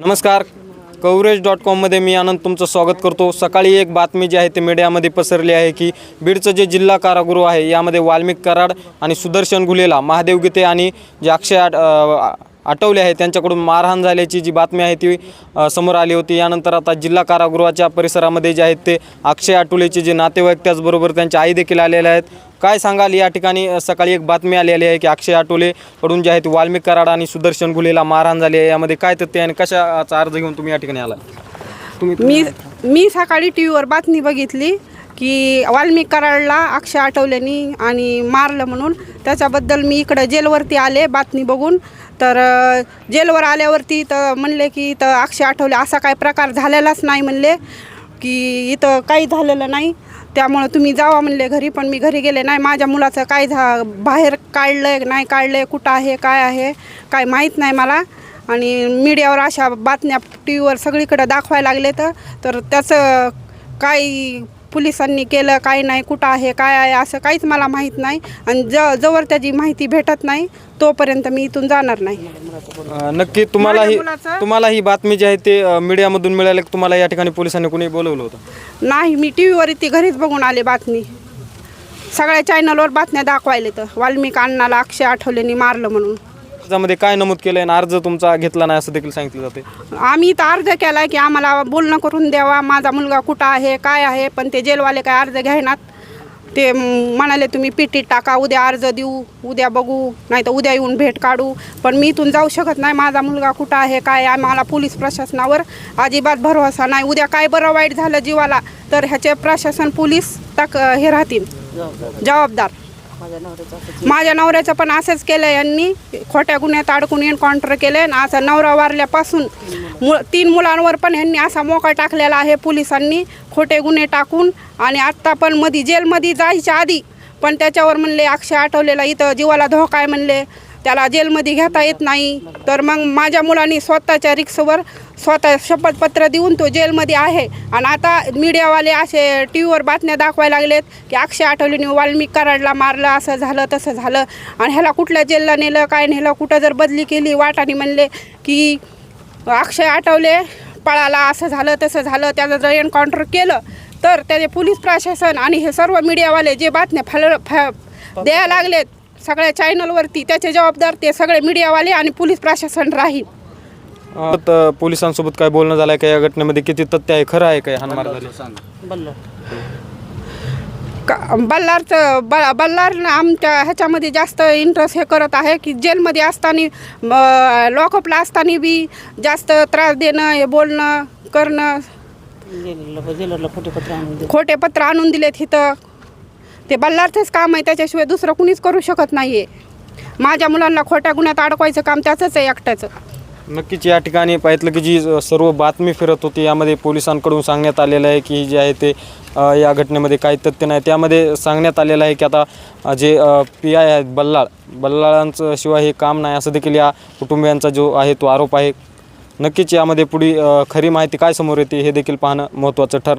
नमस्कार. Coverage dot कॉममध्ये मी आनंद तुमचं स्वागत करतो. सकाळी एक बातमी जी आहे ते मीडियामध्ये पसरली आहे की बीडचं जे जिल्हा कारागृह आहे यामध्ये वाल्मिक कराड आणि सुदर्शन गुलेला महादेव गीते आणि जे अक्षय आट अ, आठवले आहे. त्यांच्याकडून मारहाण झाल्याची जी बातमी आहे ती समोर आली होती. यानंतर आता जिल्हा कारागृहाच्या परिसरामध्ये जे आहेत ते अक्षय आठवलेचे जे नातेवाईक त्याचबरोबर त्यांच्या आई देखील आलेल्या आहेत. काय सांगाल? या ठिकाणी सकाळी एक बातमी आलेली आहे की अक्षय आठवले कडून जे आहेत वाल्मिक कराड आणि सुदर्शन गुलेला मारहाण झाली आहे. यामध्ये काय तथ्य आणि कशाचा अर्ज घेऊन तुम्ही या ठिकाणी आला तुम्ही मी मी सकाळी टी व्हीवर बातमी बघितली. की वाल्मिक कराडला अक्षय आठवल्यानी आणि मारलं म्हणून. त्याच्याबद्दल मी इकडं जेलवरती आले बातमी बघून. तर जेलवर आल्यावरती तर म्हणले की इथं अक्षय आठवले असा काय प्रकार झालेलाच नाही म्हणले की इथं काही झालेलं नाही. त्यामुळं तुम्ही जावा म्हणले घरी पण मी घरी गेले नाही. माझ्या मुलाचं काय झा बाहेर काढलं आहे नाही काढलं आहे कुठं आहे काय आहे काय माहीत नाही मला. आणि मीडियावर अशा बातम्या टी व्हीवर सगळीकडं दाखवायला लागले तर त्याचं काही पोलिसांनी केलं काय नाही कुठं आहे काय आहे असं काहीच मला माहीत नाही. आणि ज जवळ त्याची माहिती भेटत नाही तोपर्यंत मी इथून जाणार नाही. अ, नक्की तुम्हाला ही मुलाचं- तुम्हाला ही बातमी जी आहे ते अ, मीडियामधून मिळाली. की तुम्हाला या ठिकाणी पोलिसांनी कुणी बोलवलं होतं? नाही मी टी व्हीवर ती घरीच बघून आले बातमी. सगळ्या चॅनलवर बातम्या दाखवायले तर वाल्मिक अण्णाला अक्षय आठवलेनी मारलं म्हणून. त्यामध्ये काय नमूद केलं आणि अर्ज तुमचा घेतला नाही असं देखील सांगितलं जाते. आम्ही इथं अर्ज केला की आम्हाला बोलणं करून द्यावा माझा मुलगा कुठं आहे काय आहे पण ते जेलवाले काय अर्ज घ्यायनात ते म्हणाले तुम्ही पिटीत टाका उद्या अर्ज देऊ उद्या बघू नाही तर उद्या येऊन भेट काढू. पण मी इथून जाऊ शकत नाही माझा मुलगा कुठं आहे काय आहे? आम्हाला पोलीस प्रशासनावर अजिबात भरोसा नाही. उद्या काय बरं वाईट झालं जीवाला तर ह्याचे प्रशासन पोलीस तक हे राहतील. जबाबदार. माझ्या नवऱ्याचं पण असंच केलं यांनी. खोट्या गुन्ह्यात अडकून एन्काउंटर केले आणि असा नवरा वारल्यापासून मु तीन मुलांवर पण ह्यांनी असा मोका टाकलेला आहे पोलिसांनी. खोटे गुन्हे टाकून आणि आत्ता पण मधी जेलमध्ये जायच्या आधी पण त्याच्यावर म्हणले अक्षय आठवलेला इथं जीवाला धोका आहे म्हणले. त्याला जेलमध्ये घेता येत नाही. तर मग माझ्या मुलांनी स्वतःच्या रिक्सवर स्वतः शपथपत्र देऊन तो जेलमध्ये आहे. आणि आता मीडियावाले असे टी व्हीवर बातम्या दाखवायला लागलेत की अक्षय आठवलेने वाल्मिक कराडला मारलं असं झालं तसं झालं. आणि ह्याला कुठल्या जेलला नेलं काय नेलं कुठं जर बदली केली वाटाने म्हणले की अक्षय आठवले पळाला असं झालं तसं झालं त्याचं जर एन्काउंटर केलं तर त्याचे पोलीस प्रशासन आणि हे सर्व मीडियावाले जे बातम्या फल फ द्यायला लागलेत सगळ्या चॅनलवरती त्याचे जबाबदार ते सगळे मीडियावाले आणि पोलीस प्रशासन राहील. अ, त- पोलिसांसोबत काय बोलणं झालंय का या घटनेमध्ये? किती तथ्य आहे खरं आहे काय हानमार झाली का बल्लारचं ब बल्लार आमच्या ह्याच्यामध्ये जास्त इंटरेस्ट हे करत आहे की जेलमध्ये असताना लॉकअपला असताना बी जास्त त्रास देणं हे बोलणं करणं. खोटे पत्र आणून दे खोटे पत्र आणून दिलेत इथं ते बल्लारचंच काम आहे त्याच्याशिवाय दुसरं कुणीच करू शकत नाही आहे माझ्या मुलांना खोट्या गुन्ह्यात अडकवायचं काम त्याचंच आहे एकट्याचं. नक्कीच या ठिकाणी पाहितलं की जी सर्व बातमी फिरत होती यामध्ये पोलिसांकडून सांगण्यात आलेलं आहे की जे आहे ते या घटनेमध्ये काही तथ्य नाही. त्यामध्ये सांगण्यात आलेलं आहे की आता जे पी आय आहेत बल्लाळ बल्लाळांचं शिवाय हे काम नाही असं देखील या कुटुंबियांचा जो आहे तो आरोप आहे. नक्कीच यामध्ये पुढे खरी माहिती काय समोर येते हे देखील पाहणं महत्त्वाचं ठरणार.